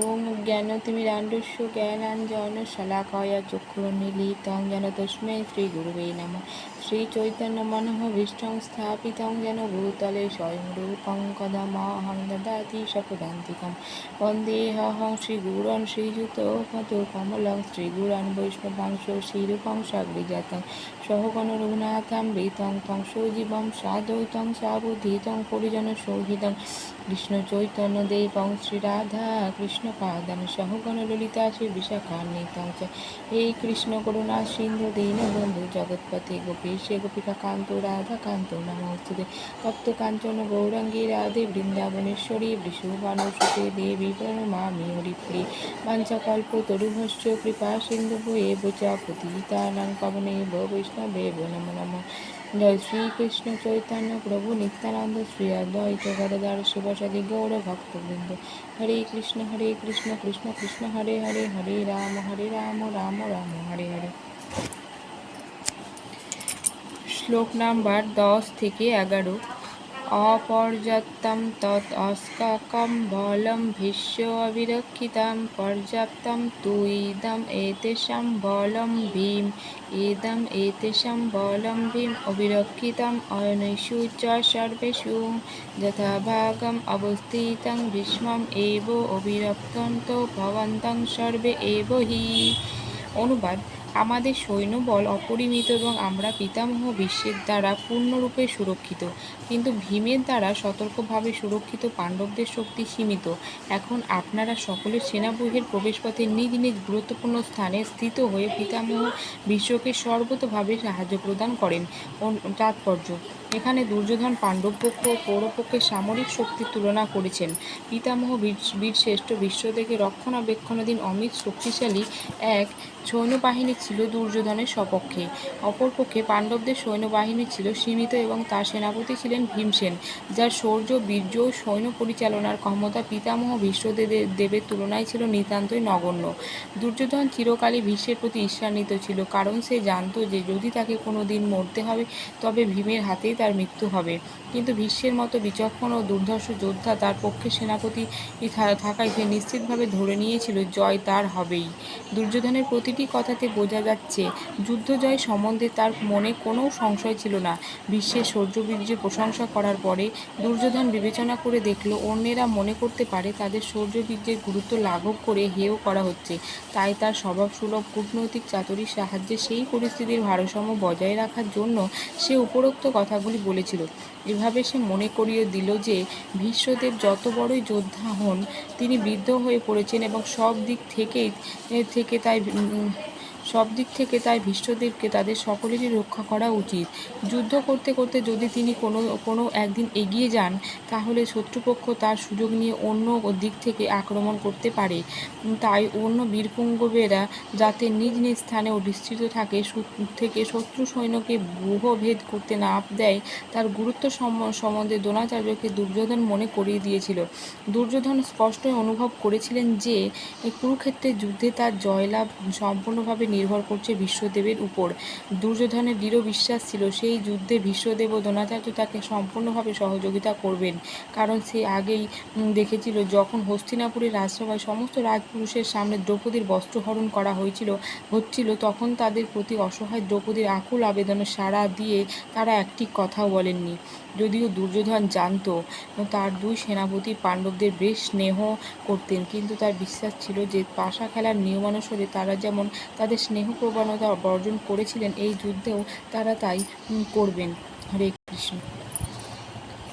ওম জ্ঞানতিমিরাণ্ডস্য জ্ঞানাঞ্জন শলাকয়া চক্ষুরুন্মীলিतं জ্ঞান তস্মৈ শ্রীগুরুবে নমঃ श्रीचैतन्यमनोभीष्टं स्थापितं येन भूतले स्वयं कदमाहं ददाति शपदान्तिकं वन्देहं श्रीगुरन् श्रीयुतो कमलं श्रीगुरान् वैष्णवांशो श्रीरूपं साग्रिजातं सहगण रघुनाथं रीतं तं सजीवं साधौतं साबुधितं परिजनसौहितं कृष्णचैतन्यदेवं श्रीराधा कृष्णपादं सहगणललिता श्रीविशाखान्वितं च हे कृष्णकरुणा सिन्धु दीनबन्धु जगत्पते गोपी জগৎপতি গোপিকা কান্ত, রাধা কান্ত, নমস্তুতে। তপ্ত কাঞ্চন, গৌরাঙ্গী, রাধে, বৃন্দাবনেশ্বরী বৃষভানুসুতে দেবী, প্রণমামি, হরিপ্রি। পাঞ্চকল্প তরুভস্য কৃপা, সিন্ধু, ভয়ে, বোচা, পতিতানাং পবনে বৈষ্ণবে নমো নমঃ। জয় শ্রীকৃষ্ণ চৈতন্য প্রভু নিত্যানন্দ, শ্রী অদ্বৈত গদাধর শিবসাদি গৌর ভক্তবৃন্দ। হরে কৃষ্ণ হরে কৃষ্ণ কৃষ্ণ কৃষ্ণ, হরে হরে হরে রাম হরে রাম রাম রাম, হরে হরে। শ্লোক নাম্বার দশ থেকে এগারো। অপর্যাপ্তম তৎ অস্কাকম বলম ভীষ্য অবিরক্ষিতাম পর্যাপ্তম তু ইদম এতেষাম বলম ভীম ইদম এতেষাম বলম ভীম অবিরক্ষিতম অয়নেষু চ সর্বেষু যথাভাগম অবস্থিতং ভীষ্মম এব অবিরক্তন্ত ভবন্তং সর্বে এব হি। অনুবাদ। আমাদের সৈন্যবল অপরিমিত এবং আমরা পিতামহ বিশ্বের দ্বারা পূর্ণরূপে সুরক্ষিত। কিন্তু ভীমের দ্বারা সতর্কভাবে সুরক্ষিত পাণ্ডবদের শক্তি সীমিত। এখন আপনারা সকলের সেনাবহের প্রবেশপথে নিজ নিজ গুরুত্বপূর্ণ স্থানে স্থিত হয়ে পিতামহ বিশ্বকে সর্বতভাবে সাহায্য প্রদান করেন। তাৎপর্য। এখানে দুর্যোধন পাণ্ডবপক্ষ ও কৌরবপক্ষের সামরিক শক্তির তুলনা করেছেন। পিতামহ বীরশ্রেষ্ঠ বিশ্বদেকে রক্ষণাবেক্ষণাধীন অমিত শক্তিশালী এক সৈন্যবাহিনী ছিল দুর্যোধনের সপক্ষে। অপরপক্ষে পাণ্ডবদের সৈন্যবাহিনী ছিল সীমিত এবং তার সেনাপতি ছিলেন ভীমসেন, যার শৌর্য, বীর্য ও সৈন্য পরিচালনার ক্ষমতা পিতামহ ভীষ্মদেবের দেবের তুলনায় ছিল নিতান্তই নগণ্য। দুর্যোধন চিরকালই ভীষ্মের প্রতি ঈর্ষান্বিত ছিল, কারণ সে জানত যে যদি তাকে কোনো দিন মরতে হবে, তবে ভীমের হাতেই তার মৃত্যু হবে। কিন্তু ভীষ্মের মতো বিচক্ষণ ও দুর্ধর্ষ যোদ্ধা তার পক্ষে সেনাপতি থাকায় সে নিশ্চিতভাবে ধরে নিয়েছিল, জয় তার হবেই। দুর্যোধনের প্রতিটি কথাতে বোঝা যাচ্ছে যুদ্ধ জয় সম্বন্ধে তার মনে কোনো সংশয় ছিল না। বিশ্বের শৌর্যবীর্যের প্রশংসা করার পরে দুর্যোধন বিবেচনা করে দেখল, অন্যেরা মনে করতে পারে তাদের শৌর্যবীর্যের গুরুত্ব লাঘব করে হেয় করা হচ্ছে। তাই তার স্বভাবসুলভ কূটনৈতিক চাতুরির সাহায্যে সেই পরিস্থিতির ভারসাম্য বজায় রাখার জন্য সে উপরোক্ত কথাগুলি বলেছিল। এভাবে সে মনে করিয়ে দিল যে, ভীষ্মদেব যত বড়ই যোদ্ধা হন, তিনি বৃদ্ধ হয়ে পড়েছেন এবং সব দিক থেকেই থেকে তাই সব দিক থেকে তাই ভীষ্মদেবকে তাদের সকলেরই রক্ষা করা উচিত। যুদ্ধ করতে করতে যদি তিনি কোনো কোনো একদিন এগিয়ে যান, তাহলে শত্রুপক্ষ তার সুযোগ নিয়ে অন্য দিক থেকে আক্রমণ করতে পারে। তাই অন্য বীরপুঙ্গবেরা যাতে নিজ নিজ স্থানে অধিষ্ঠিত থাকে থেকে শত্রু সৈন্যকে ভেদ করতে না দেয়, তার গুরুত্ব সম্বন্ধে দ্রোণাচার্যকে দুর্যোধন মনে করিয়ে দিয়েছিল। দুর্যোধন স্পষ্টই অনুভব করেছিলেন যে, কুরুক্ষেত্রের যুদ্ধে তার জয়লাভ সম্পূর্ণভাবে নির্ভর করছে বিশ্বদেবের উপর। দুর্যোধনের দৃঢ় বিশ্বাস ছিল, সেই যুদ্ধে বিশ্বদেব ও দ্রোণাচার্য তাকে সম্পূর্ণভাবে সহযোগিতা করবেন। কারণ সে আগেই দেখেছিল, যখন হস্তিনাপুরের রাজসভায় সমস্ত রাজপুরুষের সামনে দ্রৌপদীর বস্ত্রহরণ করা হয়েছিল, হচ্ছিল, তখন তাদের প্রতি অসহায় দ্রৌপদীর আকুল আবেদনে সাড়া দিয়ে তারা একটি কথাও বলেননি। যদিও দুর্যোধন জানত, তার দুই সেনাপতি পাণ্ডবদের বেশ স্নেহ করতেন, কিন্তু তার বিশ্বাস ছিল যে পাশা খেলার নিয়মানুসারে তারা যেমন তাদের স্নেহ প্রবণতা বর্জন করেছিলেন এই যুদ্ধেও তারা তাই করবেন। হরে কৃষ্ণ।